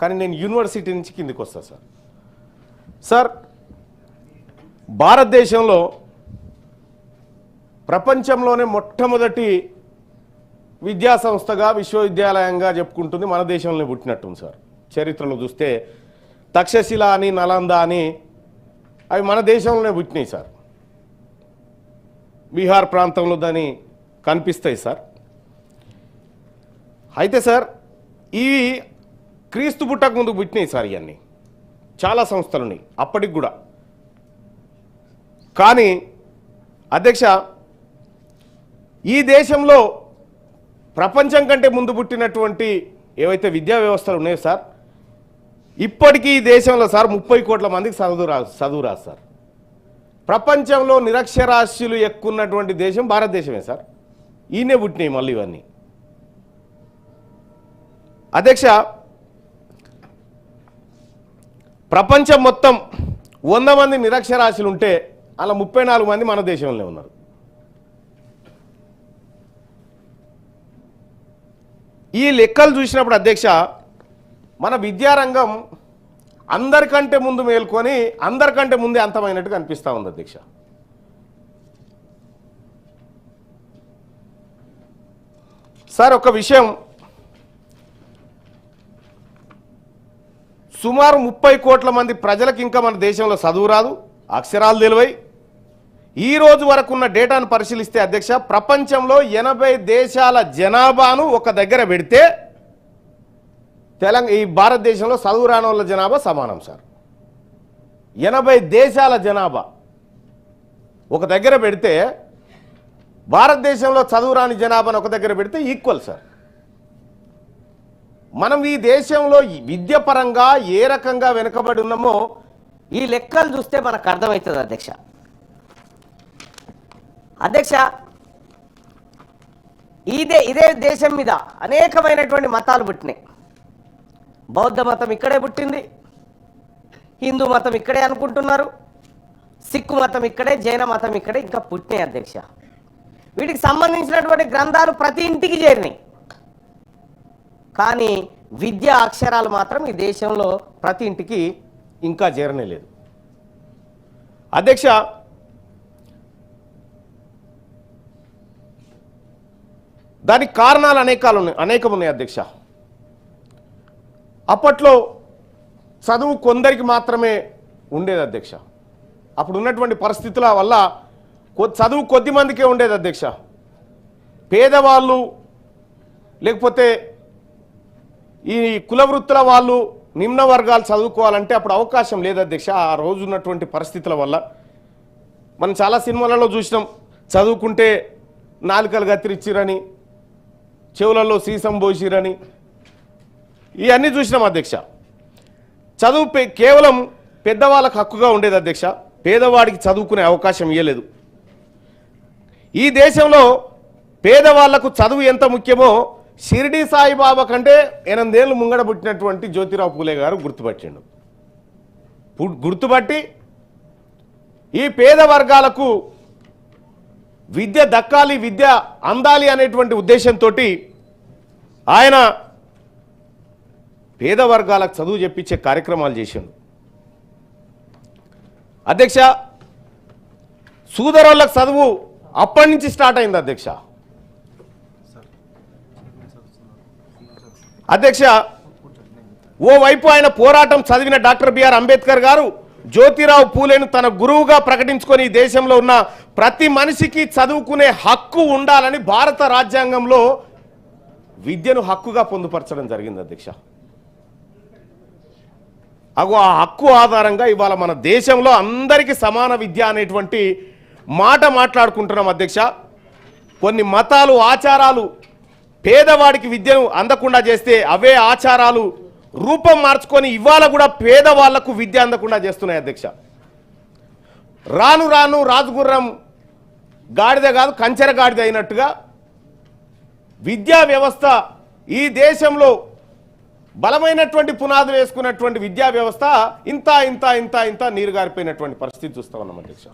కానీ నేను యూనివర్సిటీ నుంచి కిందికి వస్తాను సార్. సార్ భారతదేశంలో ప్రపంచంలోనే మొట్టమొదటి విద్యా సంస్థగా విశ్వవిద్యాలయంగా చెప్పుకుంటుంది మన దేశంలోనే పుట్టినట్టుంది సార్. చరిత్రలో చూస్తే తక్షశిల అని నలంద అని అవి మన దేశంలోనే పుట్టినాయి సార్. బీహార్ ప్రాంతంలో దాని కనిపిస్తాయి సార్. అయితే సార్ ఇవి క్రీస్తు పుట్టక ముందు పుట్టినాయి సార్ ఇవన్నీ. చాలా సంస్థలు ఉన్నాయి. అప్పటికి కూడా. కానీ అధ్యక్ష ఈ దేశంలో ప్రపంచం కంటే ముందు పుట్టినటువంటి ఏవైతే విద్యా వ్యవస్థలు ఉన్నాయో సార్ ఇప్పటికీ ఈ దేశంలో సార్ ముప్పై కోట్ల మందికి చదువు రా చదువు రాదు సార్. ప్రపంచంలో నిరక్షరాస్యులు ఎక్కువ ఉన్నటువంటి దేశం భారతదేశమే సార్. ఈయనే పుట్టినాయి మళ్ళీ ఇవన్నీ. అధ్యక్ష ప్రపంచం మొత్తం వంద మంది నిరక్షరాశులు ఉంటే అలా ముప్పై నాలుగు మంది మన దేశంలో ఉన్నారు. ఈ లెక్కలు చూసినప్పుడు అధ్యక్ష మన విద్యారంగం అందరికంటే ముందు మేల్కొని అందరికంటే ముందే అంతమైనట్టుగా అనిపిస్తూ ఉంది అధ్యక్ష. సార్ ఒక విషయం సుమారు ముప్పై కోట్ల మంది ప్రజలకు ఇంకా మన దేశంలో చదువు రాదు అక్షరాలు తెలివై. ఈ రోజు వరకు ఉన్న డేటాను పరిశీలిస్తే అధ్యక్ష ప్రపంచంలో ఎనభై దేశాల జనాభాను ఒక దగ్గర పెడితే తెలంగాణ ఈ భారతదేశంలో చదువు రాని వాళ్ళ జనాభా సమానం సార్. ఎనభై దేశాల జనాభా ఒక దగ్గర పెడితే భారతదేశంలో చదువు రాని జనాభాను ఒక దగ్గర పెడితే ఈక్వల్ సార్. మనం ఈ దేశంలో విద్య పరంగా ఏ రకంగా వెనుకబడి ఉన్నామో ఈ లెక్కలు చూస్తే మనకు అర్థమవుతుంది అధ్యక్ష. అధ్యక్ష ఇదే ఇదే దేశం మీద అనేకమైనటువంటి మతాలు పుట్టినాయి. బౌద్ధ మతం ఇక్కడే పుట్టింది హిందూ మతం ఇక్కడే అనుకుంటున్నారు సిక్కు మతం ఇక్కడే జైన మతం ఇక్కడే ఇంకా పుట్టినాయి అధ్యక్ష. వీటికి సంబంధించినటువంటి గ్రంథాలు ప్రతి ఇంటికి చేరినాయి. కానీ విద్య అక్షరాలు మాత్రం ఈ దేశంలో ప్రతి ఇంటికి ఇంకా చేరనేలేదు. అధ్యక్ష దానికి కారణాలు అనేకాలు ఉన్నాయి అనేకం ఉన్నాయి అధ్యక్ష. అప్పట్లో చదువు కొందరికి మాత్రమే ఉండేది అధ్యక్ష. అప్పుడు ఉన్నటువంటి పరిస్థితుల వల్ల చదువు కొద్ది మందికే ఉండేది అధ్యక్ష. పేదవాళ్ళు లేకపోతే ఈ కుల వృత్తుల వాళ్ళు నిమ్న వర్గాలు చదువుకోవాలంటే అప్పుడు అవకాశం లేదు అధ్యక్ష. ఆ రోజు ఉన్నటువంటి పరిస్థితుల వల్ల. మనం చాలా సినిమాలలో చూసినాం. చదువుకుంటే నాలుకలు కత్తిరిచ్చిరని చెవులలో సీసం పోసిరని. ఇవన్నీ చూసినాం అధ్యక్ష. చదువు పే- కేవలం పెద్దవాళ్ళకు హక్కుగా ఉండేది అధ్యక్ష. పేదవాడికి చదువుకునే అవకాశం ఇవ్వలేదు ఈ దేశంలో పేదవాళ్ళకు చదువు ఎంత ముఖ్యమో షిరిడి సాయిబాబా కంటే ఎనిమిదేళ్ళు ముంగడ పుట్టినటువంటి జ్యోతిరావు పూలే గారు గుర్తుపట్టిండు. గుర్తుపట్టి ఈ పేద వర్గాలకు విద్య దక్కాలి విద్య అందాలి అనేటువంటి ఉద్దేశంతో ఆయన పేద వర్గాలకు చదువు చెప్పించే కార్యక్రమాలు చేసిండు. అధ్యక్ష సూదరోళ్ళకు చదువు అప్పటి నుంచి స్టార్ట్ అయింది అధ్యక్ష. అధ్యక్ష ఓవైపు ఆయన పోరాటం చదివిన డాక్టర్ బిఆర్ అంబేద్కర్ గారు జ్యోతిరావు పూలేను తన గురువుగా ప్రకటించుకొని ఈ దేశంలో ఉన్న ప్రతి మనిషికి చదువుకునే హక్కు ఉండాలని భారత రాజ్యాంగంలో విద్యను హక్కుగా పొందుపరచడం జరిగింది అధ్యక్ష. అగో ఆ హక్కు ఆధారంగా ఇవాళ మన దేశంలో అందరికీ సమాన విద్య అనేటువంటి మాట మాట్లాడుకుంటున్నాం అధ్యక్ష. కొన్ని మతాలు ఆచారాలు పేదవాడికి విద్యను అందకుండా చేస్తే అవే ఆచారాలు రూపం మార్చుకొని ఇవాళ కూడా పేదవాళ్ళకు విద్య అందకుండా చేస్తున్నాయి అధ్యక్ష. రాను రాను రాజగుర్రం గాడిద కాదు కంచెర గాడిద అయినట్టుగా విద్యా వ్యవస్థ ఈ దేశంలో బలమైనటువంటి పునాదులు వేసుకున్నటువంటి విద్యా వ్యవస్థ ఇంత ఇంత ఇంత ఇంత నీరు గారిపోయినటువంటి పరిస్థితి చూస్తా ఉన్నాం అధ్యక్ష.